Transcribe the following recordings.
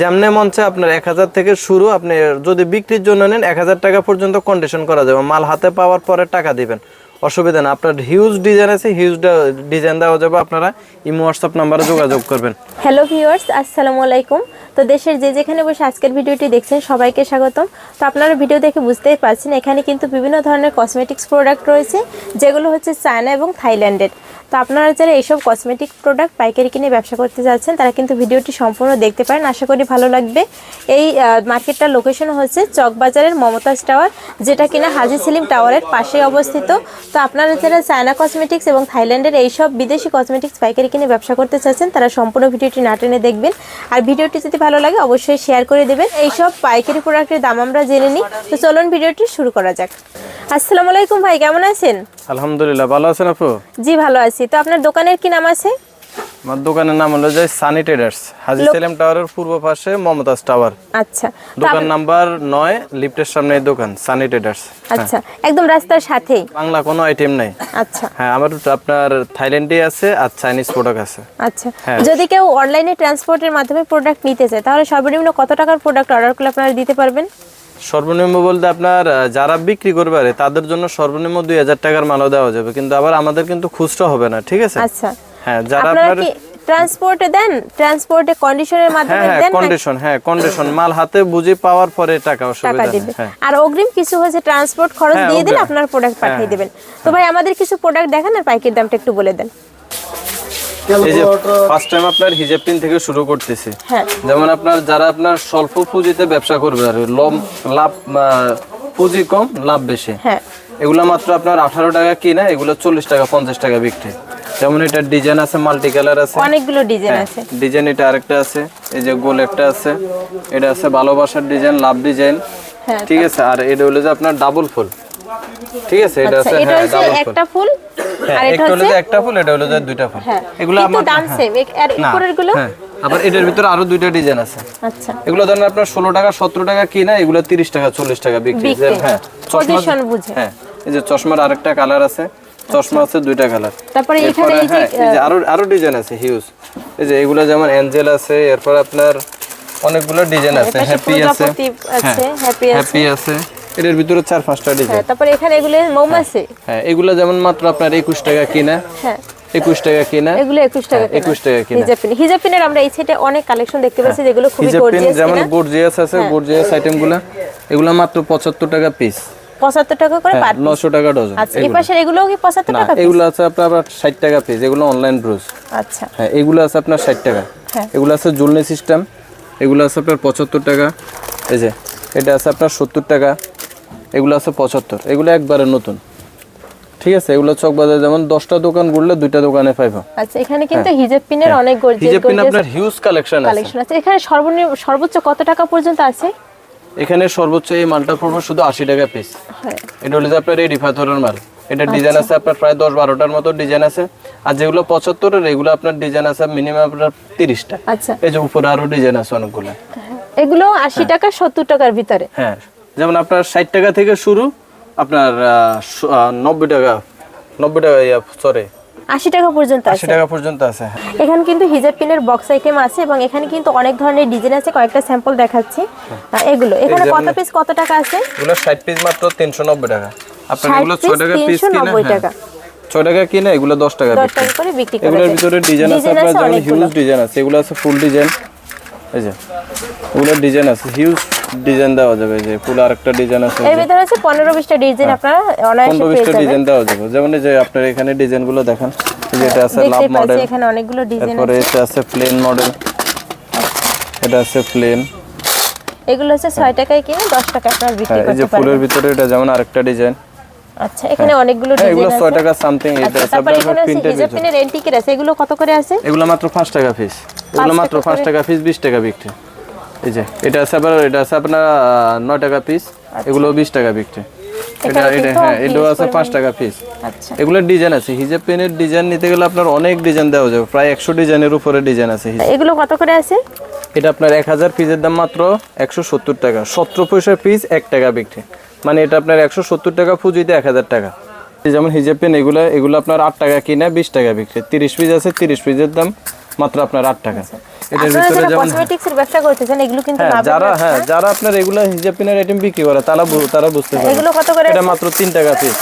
যেমনে মঞ্চে আপনার এক হাজার থেকে শুরু আপনি যদি বিক্রির জন্য নেন এক হাজার টাকা পর্যন্ত কন্ডিশন করা যাবে। মাল হাতে পাওয়ার পরে টাকা দিবেন। অসুবিধা না। আপনার হিউজ ডিজাইন আছে হিউজ ডিজাইন দেওয়া যাবে আপনারা। ইমো হোয়াটসঅ্যাপ নাম্বারে যোগাযোগ করবেন। হ্যালো ভিউয়ার্স আসসালামু আলাইকুম। তো দেশের যে যেখানে বসে আজকের ভিডিওটি দেখছেন, সবাইকে স্বাগতম। তো আপনারা ভিডিও দেখে বুঝতেই পারছেন, এখানে কিন্তু বিভিন্ন ধরনের কসমেটিক্স প্রোডাক্ট রয়েছে, যেগুলো হচ্ছে চায়না এবং থাইল্যান্ডের। তো আপনারা যারা এইসব কসমেটিক প্রোডাক্ট পাইকারি কিনে ব্যবসা করতে যাচ্ছেন, তারা কিন্তু ভিডিওটি সম্পূর্ণ দেখতে পারেন। আশা করি ভালো লাগবে। এই মার্কেটটার লোকেশন হচ্ছে চকবাজারের মমতাজ টাওয়ার যেটা কিনা হাজি সেলিম টাওয়ারের পাশেই অবস্থিত। তো আপনারা যারা চায়না কসমেটিক্স এবং থাইল্যান্ডের এইসব বিদেশি কসমেটিক্স পাইকারি কিনে ব্যবসা করতে চাচ্ছেন, তারা সম্পূর্ণ ভিডিওটি না টেনে দেখবেন। আর ভিডিওটি যদি ভালো লাগে, অবশ্যই শেয়ার করে দেবেন। এইসব পাইকারি প্রোডাক্টের দাম আমরা জেনে নিই। তো চলুন ভিডিওটি শুরু করা যাক। আসসালামু আলাইকুম ভাই, কেমন আছেন? আলহামদুলিল্লাহ ভালো আছেন আপু? জি ভালো আছি। তো আপনার দোকানের কি নাম আছে? আমার দোকানের নাম হলো যে সানি ট্রেডার্স হাজি সেলিম টাওয়ারের পূর্ব পাশে মমতাজ টাওয়ার। আচ্ছা দোকান নাম্বার নয় লিফটের সামনে দোকান সানি ট্রেডার্স। আচ্ছা একদম রাস্তার সাথেই? বাংলা কোনো আইটেম নাই। আচ্ছা। হ্যাঁ আমার আপনার থাইল্যান্ডে আছে আর চাইনিজ প্রোডাক্ট আছে। আচ্ছা হ্যাঁ। যদি কেউ অনলাইনে ট্রান্সপোর্টের মাধ্যমে প্রোডাক্ট নিতে চায় তাহলে সর্বনিম্ন কত টাকার প্রোডাক্ট অর্ডার করলে আপনারা দিতে পারবেন? সর্বনিম্ন বলতে আপনার যারা বিক্রি করবে তাদের জন্য সর্বনিম্ন দুই হাজার টাকার মালও দেওয়া যাবে। কিন্তু আবার আমাদের কিন্তু খুচরা হবে না ঠিক আছে? আচ্ছা। হ্যাঁ যারা আপনার ট্রান্সপোর্টে দেন? ট্রান্সপোর্টে কন্ডিশনের হ্যাঁ মাধ্যমে হ্যাঁ দেন কন্ডিশন হ্যাঁ কন্ডিশন মাল হাতে বুঝে পাওয়ার পরে টাকা অসুবিধা নেই হ্যাঁ। আর অগ্রিম কিছু হয়েছে ট্রান্সপোর্ট খরচ দিয়ে দিলে আপনার প্রোডাক্ট পাঠিয়ে দিবেন। তো ভাই আমাদের কিছু প্রোডাক্ট দেখান আর পাইকারি দামটা একটু বলে দেন। এই যে ফার্স্ট টাইম আপনার হিজাব পিন থেকে শুরু করতেছি। হ্যাঁ। যেমন আপনার যারা আপনার স্বল্প পুঁজিতে ব্যবসা করবে আর লম লাভ পুঁজি কম লাভ বেশি। হ্যাঁ। এগুলো মাত্র আপনার আঠারো টাকা কিনা এগুলো চল্লিশ টাকা পঞ্চাশ টাকা বিক্রি। যেমন এটা ডিজাইন আছে মাল্টি কালার আছে। অনেকগুলো ডিজাইন আছে। ডিজাইন এটা আরেকটা আছে এই যে গোল একটা আছে এটা আছে ভালোবাসার ডিজাইন লাভ ডিজাইন। হ্যাঁ। ঠিক আছে আর এটা হলো যে আপনার ডাবল ফুল ঠিক আছে এটা আচ্ছা আছে এটা হ্যাঁ হচ্ছে একটা ফুল হ্যাঁ আর এটা হচ্ছে একটা ফুল এটা হলো যে দুইটা ফুল। হ্যাঁ এগুলো আমার দাম সেম আর উপরেরগুলো আবার এটার ভিতরে আরও দুইটা ডিজাইন আছে। আচ্ছা। এগুলো ধরেন আপনার ষোলো টাকা সতেরো টাকা কিনা এগুলো তিরিশ টাকা চল্লিশ টাকা বিক্রি। হ্যাঁ Position বুঝে। হ্যাঁ এই যে চশমার আরেকটা কালার আছে চশমা আছে দুইটা কালার তারপরে এখানে এই যে আরও আরও ডিজাইন আছে হিউজ এই যে এগুলো যেমন অ্যাঞ্জেল আছে এরপর আপনার অনেকগুলো ডিজাইন আছে হ্যাপি আছে। হ্যাপি আছে হ্যাপি আছে। এটার ভিতরে চার পাঁচটা ডিজাইন। হ্যাঁ তারপরে এখানে এগুলো মৌমাছি। হ্যাঁ এগুলো যেমন মাত্র আপনার একুশ টাকা কিনা হ্যাঁ। একুশ টাকা কিনা। এগুলো একুশ টাকা হ্যাঁ, 21 টাকা কিনা। হিজাপিন হিজাপিনের আমরা এই সেটে অনেক কালেকশন দেখতে পাচ্ছি যেগুলো খুবই হিজাব পিন গর্জিয়াস যেমন কিনা। গর্জিয়াস আছে গর্জিয়াস আইটেমগুলো এগুলো মাত্র পঁচাত্তর টাকা পিস পঁচাত্তর টাকা করে পার পিস নশো টাকা ডজন আচ্ছা এই পাশের এগুলো কি পঁচাত্তর না টাকা piece? এগুলো আছে আপনার আবার ষাট টাকা পিস এগুলো অনলাইন ব্রুজ আচ্ছা। হ্যাঁ এগুলো আছে আপনার ষাট টাকা। হ্যাঁ। এগুলো আছে জুলনি সিস্টেম এগুলো আছে আপনার পঁচাত্তর টাকা। এই যে এটা আছে আপনার সত্তর টাকা। এগুলো আছে পঁচাত্তর। এগুলো একবারে নতুন। ঠিক আছে এগুলো চকবাজার যেমন দশটা দোকান ঘুরলে দুইটা দোকানে পাইবো। আচ্ছা এখানে কিন্তু হিজাব পিনের অনেক গর্জিয়াস হিজাব পিন আপনার হিউজ কালেকশন আছে। কালেকশন আছে। এখানে সর্বনিম্ন সর্বোচ্চ কত টাকা পর্যন্ত আছে? এখানে সর্বোচ্চ এই মালটা পড়বে শুধু আশি টাকা পিস হ্যাঁ। এটা হলো যে আপনার এই রিফাথরের মাল। এটা ডিজাইন আছে আপনার প্রায় দশ বারোটার মতো ডিজাইন আছে। আর যেগুলো পঁচাত্তরের এগুলো আপনার ডিজাইন আছে মিনিমাম আপনার তিরিশটা। আচ্ছা। এই যে উপরে আরও ডিজাইন আছে অনেকগুলো। এগুলো আশি টাকা সত্তর টাকার ভিতরে। হ্যাঁ। যেমন আপনার ষাট টাকা থেকে শুরু আপনার নব্বই টাকা নব্বই টাকা সরি আশি টাকা পর্যন্ত আশি টাকা পর্যন্ত আছে। এখানে কিন্তু হিজাব পিনের বক্স আইটেম আছে এবং এখানে কিন্তু অনেক ধরনের ডিজাইন আছে কয়েকটা স্যাম্পল দেখাচ্ছি এগুলো এখানে কত পিস কত টাকা আছে এগুলো ষাট পিস মাত্র তিনশো নব্বই টাকা আপনার এগুলো টাকা পিস কিনা 390 হ্যাঁ। টাকা। ছয় টাকা কিনা এগুলো দশ টাকা দশ বিক্রি। টাকা করে বিক্রি করা এগুলোর ভিতরে ডিজাইন আছে আপনার যেমন হিউজ ডিজাইন আছে এগুলো আছে ফুল ডিজাইন এই যে এগুলোর ডিজাইন আছে হিউজ ডিজাইন দেওয়া যাবে এই যে ফুল আরেকটা ডিজাইন আছে এর ভিতরে আছে পনেরো বিশটা ডিজাইন আপনারা অনায়াসে পেয়ে যাবেন। ডিজাইন দেওয়া যাবে। যেমন এই যে আপনার এখানে ডিজাইনগুলো দেখেন এটা আছে লাভ মডেল এখানে অনেকগুলো ডিজাইন তারপরে এটা আছে প্লেন মডেল এটা আছে প্লেন এগুলো হচ্ছে ছয় টাকায় কিনে দশ টাকা আপনারা বিক্রি হ্যাঁ এই যে ফুলের ভিতরে এটা যেমন আরেকটা ডিজাইন আচ্ছা এখানে অনেকগুলো হ্যাঁ এগুলো ডিজাইন আছে। টাকা সামথিং এটা আচ্ছা তারপর এখানে আছে প্রিন্টের হিজাব এন্টিকের আছে এগুলো কত করে আছে? এগুলো মাত্র পাঁচ টাকা পিস এগুলো মাত্র টাকা পাঁচ করে? টাকা পিস বিশ টাকা বিক্রি। এই যে এটা আছে আবার এটা আছে আপনার আহ, নয় টাকা পিস এগুলো বিশ টাকা বিক্রি। এটা আচ্ছা। এটা হ্যাঁ এটাও আছে পাঁচ টাকা পিস আচ্ছা। এগুলোর ডিজাইন আছে। হিজাব পেনের ডিজাইন নিতে গেলে আপনার অনেক ডিজাইন দেওয়া যাবে। প্রায় একশো ডিজাইনের উপরে ডিজাইন আছে এগুলো কত করে আছে? এটা আপনার এক হাজার পিসের দাম মাত্র একশো সত্তর টাকা। সতেরো পয়সা পিস এক টাকা বিক্রি। মানে এটা আপনার একশো সত্তর টাকা ফুজিতে এক হাজার টাকা। যেমন হিজাব পেন এগুলো এগুলো আপনার আট টাকা কিনা বিশ টাকা বিক্রি। তিরিশ পিস আছে তিরিশ পিসের দাম মাত্র আপনার আট টাকা। এটার ভিতরে যারা যেমন ব্যবসা করতেছেন এগুলো কিন্তু হ্যাঁ যারা হ্যাঁ যারা আপনার এগুলো হিজাব পিনের আইটেম বিক্রি করে তারা তারা বুঝতে পারে এগুলো কত করে? এটা মাত্র তিন টাকা পিস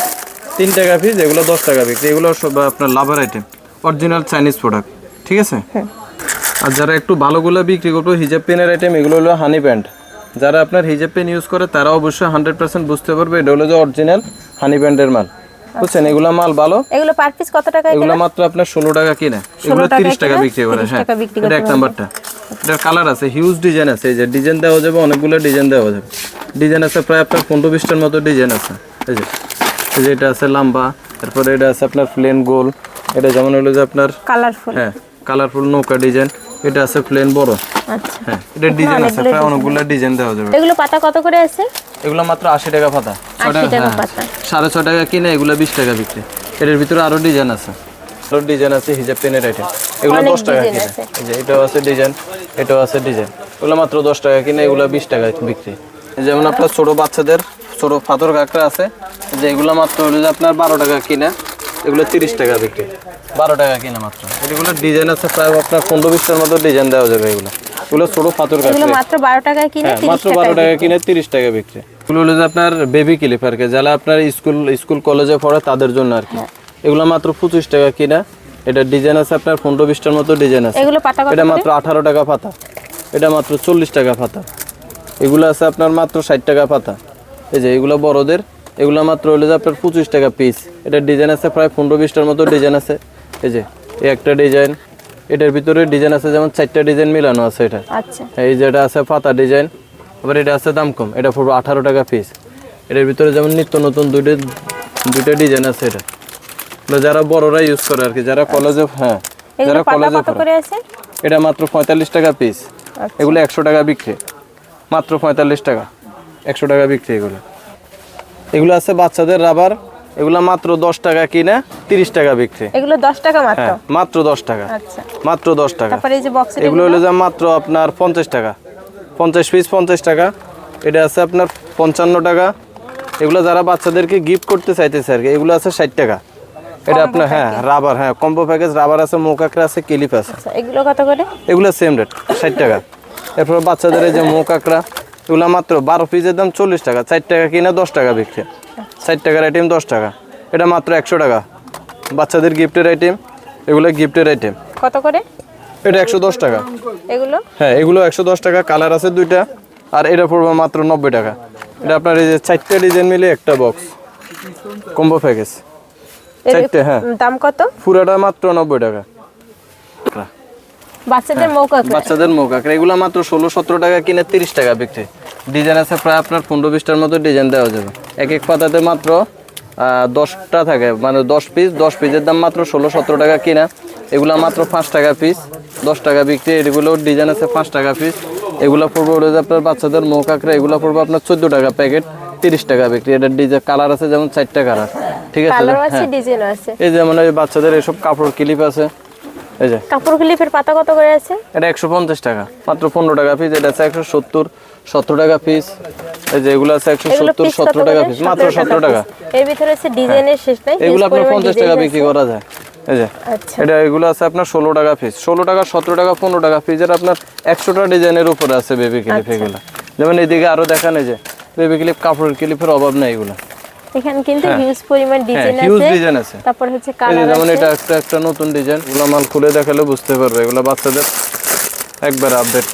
তিন টাকা পিস এগুলো দশ টাকা বিক্রি। এগুলো সব আপনার লাভের আইটেম অরিজিনাল চাইনিজ প্রোডাক্ট ঠিক আছে? আর যারা একটু ভালোগুলো বিক্রি করব হিজাব পেনের আইটেম এগুলো হলো হানি প্যান্ট যারা আপনার হিজাব পেন ইউজ করে তারা অবশ্যই হান্ড্রেড পার্সেন্ট বুঝতে পারবে এটা হলো যে অরিজিনাল হানি প্যান্টের মাল। বুঝছেন? এগুলো মাল ভালো? এগুলো পার পিস কত টাকা এগুলো মাত্র আপনার ষোলো টাকা কিনে। এগুলো তিরিশ টাকা বিক্রি করে হ্যাঁ। এটা এক নাম্বারটা। এটার কালার আছে হিউজ ডিজাইন আছে। এই যে ডিজাইন দেওয়া যাবে অনেকগুলো ডিজাইন দেওয়া যাবে। ডিজাইন আছে প্রায় আপনার পনেরো বিশটার মতো ডিজাইন আছে। এই যে এই যে এটা আছে লম্বা তারপরে এটা আছে আপনার প্লেন গোল এটা যেমন হলো যে আপনার কালারফুল হ্যাঁ কালারফুল নৌকা ডিজাইন এটা আছে প্লেন বড়। আচ্ছা। হ্যাঁ এটা ডিজাইন আছে প্রায় অনেকগুলো ডিজাইন দেওয়া যাবে। এগুলো পাতা কত করে আছে? এগুলো মাত্র আশি টাকা পাতা। ছয় আশি টাকা হ্যাঁ। পাতা। সাড়ে ছয় টাকা কিনে এগুলো বিশ টাকা বিক্রি। এটার ভিতরে আরও ডিজাইন আছে। আরও ডিজাইন আছে হিজাব পেনের আইটেম এগুলো অনেক দশ টাকা কিনে। এই যে এটাও আছে ডিজাইন এটাও আছে ডিজাইন এগুলো মাত্র দশ টাকা কিনে এগুলো বিশ টাকা বিক্রি। যেমন আপনার ছোট বাচ্চাদের ছোট পাথর কাঁকড়া আছে যে এগুলো মাত্র হলো যে আপনার বারো টাকা কিনে। এগুলো তিরিশ টাকা বিক্রি। বারো টাকা কিনে মাত্র। এগুলো ডিজাইন আছে প্রায় আপনার পনেরো বিশটার মতো ডিজাইন দেওয়া যাবে এগুলো। এগুলো ছোট পাথর এগুলো মাত্র বারো টাকায় কিনে হ্যাঁ, মাত্র টাকা বারো টাকা কিনে তিরিশ টাকা বিক্রি। এগুলো হলো যে আপনার বেবি ক্লিপ আর কি যারা আপনার স্কুল স্কুল কলেজে পড়ে তাদের জন্য আর কি। এগুলো মাত্র পঁচিশ টাকা কিনা। এটা ডিজাইন আছে আপনার পনেরো বিশটার মতো ডিজাইন আছে। এগুলো পাতা এটা মাত্র আঠারো টাকা পাতা। এটা মাত্র চল্লিশ টাকা পাতা। এগুলো আছে আপনার মাত্র ষাট টাকা পাতা। এই যে এগুলো বড়দের এগুলো মাত্র হলো যে আপনার পঁচিশ টাকা পিস এটা ডিজাইন আছে প্রায় পনেরো বিশটার মতো ডিজাইন আছে। এই যে এই একটা ডিজাইন এটার ভিতরে ডিজাইন আছে যেমন চারটা ডিজাইন মিলানো আছে এটা। আচ্ছা। এই যেটা আছে পাতা ডিজাইন আবার এটা আছে দাম কম। এটা পড়ব আঠারো টাকা পিস এটার ভিতরে যেমন নিত্য নতুন দুইটা দুইটা ডিজাইন আছে এটা। যারা বড়রা ইউজ করে আর কি যারা কলেজে হ্যাঁ যারা কলেজে এটা মাত্র পঁয়তাল্লিশ টাকা পিস আচ্ছা। এগুলো একশো টাকা বিক্রি। মাত্র পঁয়তাল্লিশ টাকা। একশো টাকা বিক্রি এগুলো। এগুলো আছে বাচ্চাদের রাবার। এগুলো মাত্র দশ টাকা কিনে তিরিশ টাকা বিক্রি। এগুলো দশ টাকা মাত্র? হ্যাঁ মাত্র দশ টাকা। আচ্ছা। মাত্র দশ টাকা। এগুলো হলো যে মাত্র আপনার পঞ্চাশ টাকা। পঞ্চাশ পিস পঞ্চাশ টাকা। এটা আছে আপনার পঞ্চান্ন টাকা। এগুলো যারা বাচ্চাদেরকে গিফট করতে চাইতেছে আর কি এগুলো আছে ষাট টাকা। এটা আপনার হ্যাঁ রাবার হ্যাঁ কম্বো প্যাকেজ রাবার আছে মোকাকরা আছে ক্লিপ আছে। আচ্ছা এগুলো কত করে? এগুলো সেম রেট ষাট টাকা। এরপর বাচ্চাদের এই যে মোকাকড়া এগুলো মাত্র বারো পিসের দাম চল্লিশ টাকা চার টাকা কিনে দশ টাকা বিক্রি। ষাট টাকার আইটেম দশ টাকা। এটা মাত্র একশো টাকা। বাচ্চাদের গিফটের আইটেম এগুলো গিফটের আইটেম কত করে? এটা একশো দশ টাকা। এগুলো? হ্যাঁ এগুলো একশো দশ টাকা কালার আছে দুইটা আর এটা পড়বে মাত্র নব্বই টাকা। এটা আপনার এই যে চারটে ডিজাইন মিলে একটা বক্স কম্বো প্যাকেজ চারটে হ্যাঁ। দাম কত? পুরোটা মাত্র নব্বই টাকা। বাচ্চাদের মৌকা বাচ্চাদের মোকাকরা এগুলো মাত্র ষোলো সতেরো টাকা কিনে তিরিশ টাকা বিক্রি। ডিজাইন আছে প্রায় আপনার পনেরো বিশটার মতো ডিজাইন দেওয়া যাবে। এক এক পাতাতে মাত্র দশটা থাকে। মানে দশ পিস দশ পিসের দাম মাত্র ষোলো সতেরো টাকা কিনা। এগুলো মাত্র পাঁচ টাকা পিস দশ টাকা বিক্রি। এগুলো ডিজাইন আছে পাঁচ টাকা পিস এগুলো পড়বে হলো আপনার বাচ্চাদের মোকাকরা এগুলো পড়বে আপনার চোদ্দ টাকা প্যাকেট তিরিশ টাকা বিক্রি। এটা ডিজাইন কালার আছে যেমন চারটা কালার। ঠিক আছে হ্যাঁ। এই যেমন এই বাচ্চাদের এসব কাপড় ক্লিপ আছে। এই যে। কাপড় ক্লিপের পাতা কত করে আছে? এটা একশো পঞ্চাশ টাকা। মাত্র পনেরো টাকা পিস এটা আছে একশো সত্তর সত্তর টাকা পিস এই যে এগুলো আছে একশো এগুলো সত্তর পিস কত সত্তর টাকা পিস মাত্র 17 সত্তর টাকা এর ভিতরে আছে ডিজাইনের শেষ নাই এগুলো আপনার পরিমাণ পঞ্চাশ টাকা বিক্রি করা যায়। এই যে। আচ্ছা। এটা এগুলো আছে আপনার ষোলো টাকা পিস ষোলো টাকা সতেরো টাকা পনেরো টাকা পিসের আপনার একশোটা ডিজাইনের উপরে আছে বেবি ক্লিপ আচ্ছা। এগুলো যেমন এদিকে আরও দেখান এই যে। বেবি ক্লিপ কাপড়ের ক্লিপের অভাব নাই এগুলো। এখানে কিন্তু হিউজ পরিমাণ হ্যাঁ ডিজাইন হিউজ ডিজাইন আছে। তারপর হচ্ছে কালার যেমন এটা একটা একটা নতুন ডিজাইন এগুলো মাল খুলে দেখালে বুঝতে পারবে। এগুলো বাচ্চাদের একবার আপডেট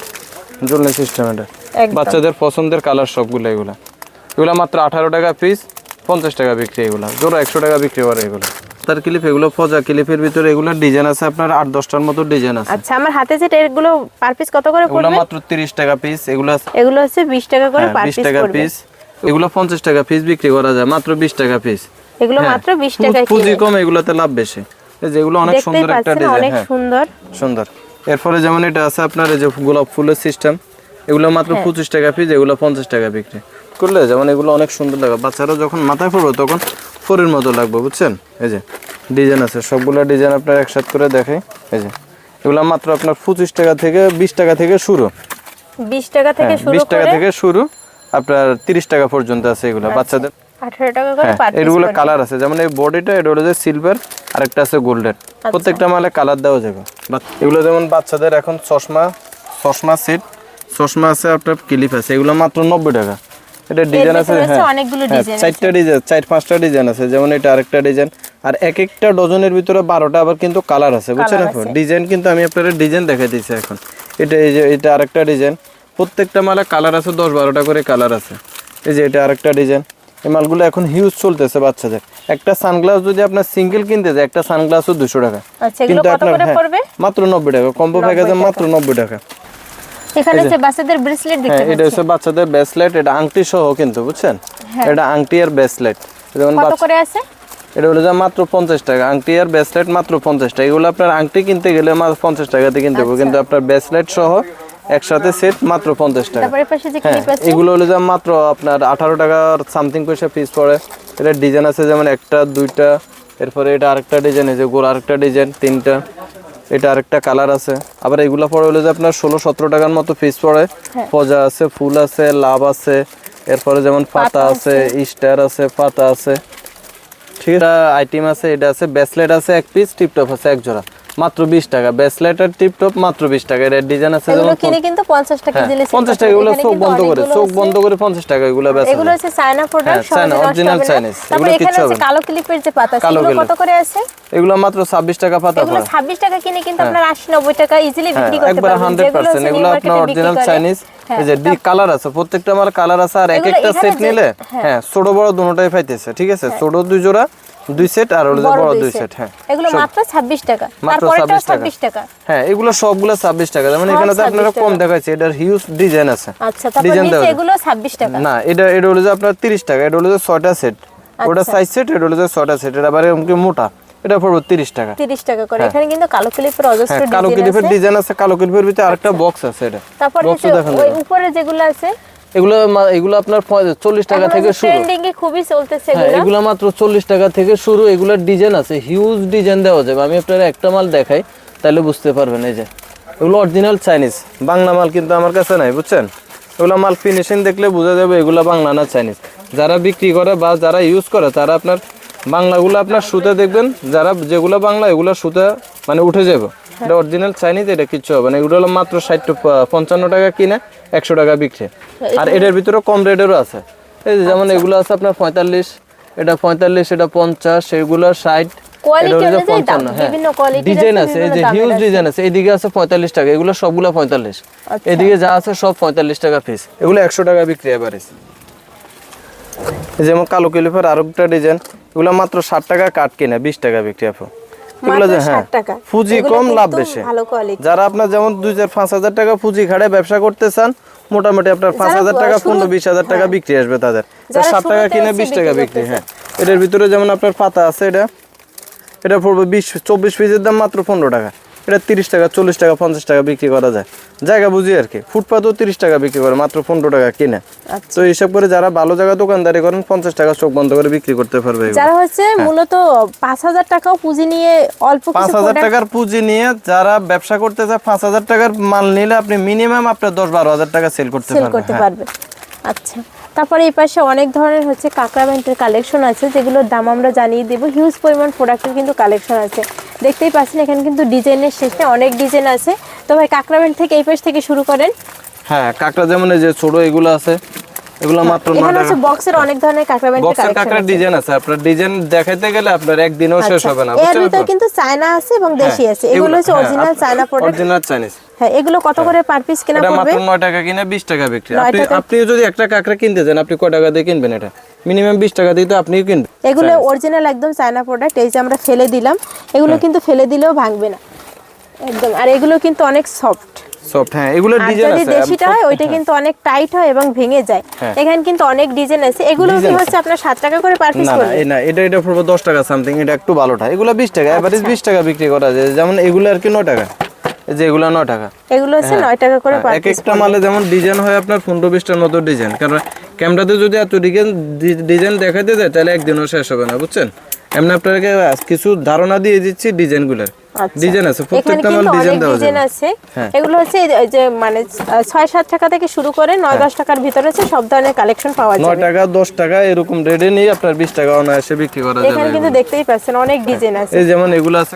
জ্বলনি সিস্টেম এটা। বাচ্চাদের পছন্দের কালার সবগুলো এগুলো। এগুলো মাত্র আঠারো টাকা পিস পঞ্চাশ টাকা বিক্রি এগুলো। জোড়া একশো টাকা বিক্রি করে এগুলো। তার ক্লিপ এগুলো ফজা ক্লিপের ভিতরে এগুলো ডিজাইন আছে আপনার আট দশটার মতো ডিজাইন আছে। আচ্ছা আমার হাতে যেটা এগুলো পার পিস কত করে এগুলো মাত্র তিরিশ টাকা পিস এগুলো এগুলো হচ্ছে বিশ টাকা করে হ্যাঁ, পার পিস টাকা পিস এগুলো পঞ্চাশ টাকা পিস বিক্রি করা যায় মাত্র বিশ টাকা পিস এগুলো মাত্র বিশ টাকায় পুঁজি কম এগুলোতে লাভ বেশি। এই যে এগুলো অনেক সুন্দর একটা ডিজাইন অনেক হ্যাঁ। সুন্দর। সুন্দর। এরপরে যেমন এটা আছে আপনার এই যে গোলাপ ফুলের সিস্টেম এগুলো মাত্র হ্যাঁ। পঁচিশ টাকা পিস এগুলো পঞ্চাশ টাকা বিক্রি। করলে যেমন এগুলো অনেক সুন্দর লাগে। বাচ্চারা যখন মাথায় পড়বে তখন ফোরের মতো লাগবে বুঝছেন? এই যে ডিজাইন আছে সবগুলো ডিজাইন আপনার একসাথে করে দেখাই এই যে। এগুলো মাত্র আপনার পঁচিশ টাকা থেকে বিশ টাকা থেকে শুরু। বিশ টাকা থেকে হ্যাঁ শুরু বিশ টাকা থেকে শুরু। আপনার তিরিশ টাকা পর্যন্ত আছে এগুলো বাচ্চাদের। টাকা করে হ্যাঁ এগুলো কালার আছে। যেমন এই বডিটা এটা হলো যে সিলভার আর একটা আছে গোল্ডেন আচ্ছা। প্রত্যেকটা মালে কালার দেওয়া যাবে। বা- এগুলো যেমন বাচ্চাদের এখন চশমা চশমা সেট চশমা আছে আপনার ক্লিপ আছে। এগুলো মাত্র নব্বই টাকা। এটা ডিজাইন আছে হ্যাঁ। হ্যাঁ, চারটা ডিজাইন চার পাঁচটা ডিজাইন আছে। যেমন এটা আরেকটা ডিজাইন আর এক একটা ডজনের ভিতরে বারোটা আবার কিন্তু কালার আছে বুঝছেন এখন? ডিজাইন কিন্তু আমি আপনাদের ডিজাইন দেখাই দিচ্ছি এখন। এটা এই যে এটা আরেকটা ডিজাইন প্রত্যেকটা মালে কালার আছে দশ বারোটা করে কালার আছে। এই যে এটা আরেকটা ডিজাইন এই মালগুলো এখন হিউজ চলতেছে বাচ্চাদের। একটা সানগ্লাস যদি আপনার সিঙ্গেল কিনতে যায় একটা সানগ্লাসও দুশো টাকা। আচ্ছা কত করে হ্যাঁ, মাত্র নব্বই টাকা। কম্বো প্যাকেজে মাত্র নব্বই টাকা। এখানে হচ্ছে বাচ্চাদের ব্রেসলেট দেখতে হ্যাঁ এটা হচ্ছে বাচ্চাদের ব্রেসলেট এটা আংটি সহ কিন্তু বুঝছেন? এটা আংটি আর ব্রেসলেট যেমন কত বাচ্চা করে আছে? এটা হলো যে মাত্র পঞ্চাশ টাকা। আংটি আর ব্রেসলেট মাত্র পঞ্চাশ টাকা। এগুলো আপনার আংটি কিনতে গেলে মাত্র পঞ্চাশ টাকাতে কিনতে হবে। কিন্তু আপনার ব্রেসলেট সহ একসাথে সেট মাত্র পঞ্চাশ টাকা। যে হ্যাঁ এগুলো হলো যে মাত্র আপনার আঠারো টাকার সামথিং পয়সা পিস পড়ে। এটা ডিজাইন আছে যেমন একটা দুইটা এরপরে এটা আরেকটা ডিজাইন আছে গোল আরেকটা ডিজাইন তিনটা। এটা আরেকটা কালার আছে। আবার এগুলো পড়ে হলো যে আপনার ষোলো সতেরো টাকার মতো পিস পড়ে। পজা আছে ফুল আছে লাভ আছে এরপরে যেমন পাতা আছে স্টার আছে পাতা আছে। ঠিক আছে আইটেম আছে এটা আছে ব্রেসলেট আছে এক পিস টিপটপ আছে এক জোড়া। মাত্র বিশ টাকা। ব্রেসলেট আর টিপটপ মাত্র বিশ টাকা। এটা ডিজাইন আছে এগুলো কিনে কিন্তু পঞ্চাশ টাকা হ্যাঁ, দিলে পঞ্চাশ টাকা এগুলো চোখ বন্ধ করে চোখ বন্ধ করে পঞ্চাশ টাকা এগুলো বেচা এগুলো। হচ্ছে চায়না প্রোডাক্ট হ্যাঁ, Chinese, তারপর এগুলো হবে কালো ক্লিপের যে পাতা সেগুলো কত করে আছে? এগুলো মাত্র ছাব্বিশ টাকা পাতা এগুলো পড়ে ছাব্বিশ টাকা কিনে কিন্তু আপনার আশি নব্বই টাকা ইজিলি হ্যাঁ বিক্রি করতে পারবেন। হান্ড্রেড যেগুলো পার্সেন্ট হচ্ছে এগুলো আপনার অরিজিনাল করে। চাইনিজ এই যে ডি কালার আছে প্রত্যেকটা আমার কালার আছে আর এক একটা সেট নিলে হ্যাঁ। ছোট বড় দুটোটাই পাইতেছে ঠিক আছে? ছোট দুই জোড়া দুই সেট আর হলো বড় দুই সেট হ্যাঁ। এগুলো মাত্র ছাব্বিশ টাকা। মাত্র তারপরে 26 টাকা। হ্যাঁ এগুলো সবগুলো ছাব্বিশ টাকা। যেমন এখানে তো আপনারা কম দেখাচ্ছে এটার হিউজ ডিজাইন আছে। আচ্ছা তারপর নিচে এগুলো ছাব্বিশ টাকা। না এটা এটা হলো যে আপনার তিরিশ টাকা এটা হলো যে সেট ওটা আচ্ছা। সাইজ সেট এটা হলো যে সেট এটা এমনি মোটা? এটা পড়বে তিরিশ টাকা। তিরিশ টাকা করে। এখানে কিন্তু কালো ক্লিপের অজস্র হ্যাঁ কালো ডিজাইন ক্লিপের আছে। ডিজাইন আছে কালো ক্লিপের ভিতরে আরেকটা বক্স আছে এটা। তারপর ওই উপরে যেগুলো আছে এগুলো এগুলো আপনার চল্লিশ টাকা থেকে শুরু। খুবই চলতেছে হ্যাঁ এগুলো। এগুলো মাত্র চল্লিশ টাকা থেকে শুরু। এগুলোর ডিজাইন আছে হিউজ ডিজাইন দেওয়া যাবে। আমি আপনার একটা মাল দেখাই তাহলে বুঝতে পারবেন এই যে। এগুলো অরিজিনাল চাইনিজ বাংলা মাল কিন্তু আমার কাছে নাই বুঝছেন? এগুলো মাল ফিনিশিং দেখলে বোঝা যাবে এগুলো বাংলা না চাইনিজ যারা বিক্রি করে বা যারা ইউজ করে তারা আপনার বাংলাগুলো আপনার সুতে দেখবেন যারা যেগুলো বাংলা এগুলো সুতে মানে উঠে যাবে। এটা অরিজিনাল চাইনিজ এটা কিচ্ছু হবে না। এগুলো হলো মাত্র ষাট পঞ্চান্ন টাকা কিনে একশো টাকা বিক্রি। আর এটার ভিতরে কম রেটেরও আছে। এই যে যেমন এগুলো আছে আপনার পঁয়তাল্লিশ এটা পঁয়তাল্লিশ এটা পঞ্চাশ এগুলো ষাট পঞ্চান্ন হ্যাঁ। ডিজাইন আছে, এই যে হিউজ ডিজাইন আছে। এইদিকে আছে পঁয়তাল্লিশ টাকা এগুলো সবগুলো পঁয়তাল্লিশ। আচ্ছা। এদিকে যা আছে সব পঁয়তাল্লিশ টাকা পিস এগুলো একশো টাকা বিক্রি এবারে যেমন কালো কিলিফের আরও একটা ডিজাইন এগুলো মাত্র ষাট টাকা কাট কিনে বিশ টাকা বিক্রি আপু। মাত্র হ্যাঁ 60 টাকা। পুঁজি কম লাভ বেশি। যারা আপনার যেমন দুই চার পাঁচ হাজার টাকা পুঁজি খাড়ে ব্যবসা করতে চান মোটামুটি আপনার পাঁচ হাজার টাকা পনেরো বিশ হাজার টাকা বিক্রি আসবে তাদের। সাত টাকা কিনে বিশ টাকা বিক্রি বিক্রি হ্যাঁ। এটার ভিতরে যেমন আপনার পাতা আছে এটা এটা পড়বে বিশ চব্বিশ পিসের দাম মাত্র পনেরো টাকা। এটা তিরিশ টাকা চল্লিশ টাকা পঞ্চাশ টাকা বিক্রি করা যায়। জায়গা বুঝি আর কি। ফুটপাতও তিরিশ টাকা বিক্রি করে মাত্র পনেরো টাকা কিনে। আচ্ছা। তো হিসাব করে যারা ভালো জায়গা দোকানদারি করেন পঞ্চাশ টাকা চোখ বন্ধ করে বিক্রি করতে পারবে যারা হচ্ছে মূলত পাঁচ হাজার টাকাও পুঁজি নিয়ে অল্প পাঁচ হাজার টাকার পুঁজি নিয়ে যারা ব্যবসা করতে চায় পাঁচ হাজার টাকার মাল নিলে আপনি মিনিমাম আপনার দশ বারো হাজার টাকা সেল করতে পারবেন। হ্যাঁ। পারবে। আচ্ছা। তারপরে এই পাশে অনেক ধরনের হচ্ছে কাঁকড়া ব্যান্ডের কালেকশন আছে যেগুলোর দাম আমরা জানিয়ে দেবো। হিউজ পরিমাণ প্রোডাক্টের কিন্তু কালেকশন আছে। দেখতেই পাচ্ছেন এখানে কিন্তু ডিজাইনের শেষ অনেক ডিজাইন আছে। তো ভাই কাঁকড়া ব্যান্ড থেকে এই পাশ থেকে শুরু করেন। হ্যাঁ কাঁকড়া যেমন এই যে ছোট এগুলো আছে এগুলো মাত্র এখানে হচ্ছে বক্সের অনেক ধরনের কাঁকড়া ব্যান্ডের কালেকশন কাঁকড়ার ডিজাইন আছে আপনার ডিজাইন দেখাইতে গেলে আপনার একদিনও শেষ হবে না এর ভিতরে কিন্তু চায়না আছে এবং দেশি আছে। এগুলো হচ্ছে original China product original Chinese হ্যাঁ এগুলো কত করে পার পিস কেনা এটা মাত্র নয় টাকা কিনে বিশ টাকা বিক্রি। নয় আপনি যদি একটা কাঁকড়া কিনতে চান আপনি কয় টাকা দিয়ে কিনবেন এটা? মিনিমাম বিশ টাকা দিয়ে তো আপনিও কিনবেন। এগুলো অরিজিনাল একদম চায়না প্রোডাক্ট এই যে আমরা ফেলে দিলাম। এগুলো হ্যাঁ। কিন্তু ফেলে দিলেও ভাঙবে না। একদম। আর এগুলো কিন্তু অনেক সফট সফট হ্যাঁ এগুলো ডিজাইন আছে। দেশিটা হয় ওইটা কিন্তু অনেক টাইট হয় এবং ভেঙে যায়। হ্যাঁ। এখানে কিন্তু অনেক ডিজাইন আছে। এগুলো কি হচ্ছে আপনার সাত টাকা করে পার পিস না না না এটা এটা পড়বে দশ টাকা সামথিং এটা একটু ভালোটা। এগুলো বিশ টাকা এভারেজ বিশ টাকা বিক্রি করা যায়। যেমন এগুলো আর কি নয় টাকা। এই যে এগুলো নয় টাকা। এগুলো হচ্ছে নয় টাকা করে হ্যাঁ, পার এক পিস একটা মালে যেমন ডিজাইন হয় আপনার পনেরো বিশটার মতো ডিজাইন কারণ ক্যামেরাতে যদি এত ডিজাইন দেখাতে যায় তাহলে একদিনও শেষ হবে না বুঝছেন? এমনি আপনাকে কিছু ধারণা দিয়ে দিচ্ছি ডিজাইনগুলোর আচ্ছা। ডিজাইন আছে প্রত্যেকটা মাল ডিজাইন দেওয়া ডিজাইন আছে। হ্যাঁ। এগুলো হচ্ছে যে মানে আহ, ছয় সাত টাকা থেকে শুরু করে নয় দশ টাকার ভিতরে হচ্ছে সব ধরনের কালেকশন পাওয়া নয় যাবে। টাকা দশ টাকা এরকম রেডে নিয়ে আপনার বিশ টাকা অনায়াসে বিক্রি করা এখানে কিন্তু দেখতেই পাচ্ছেন অনেক ডিজাইন আছে। এই যেমন এগুলো আছে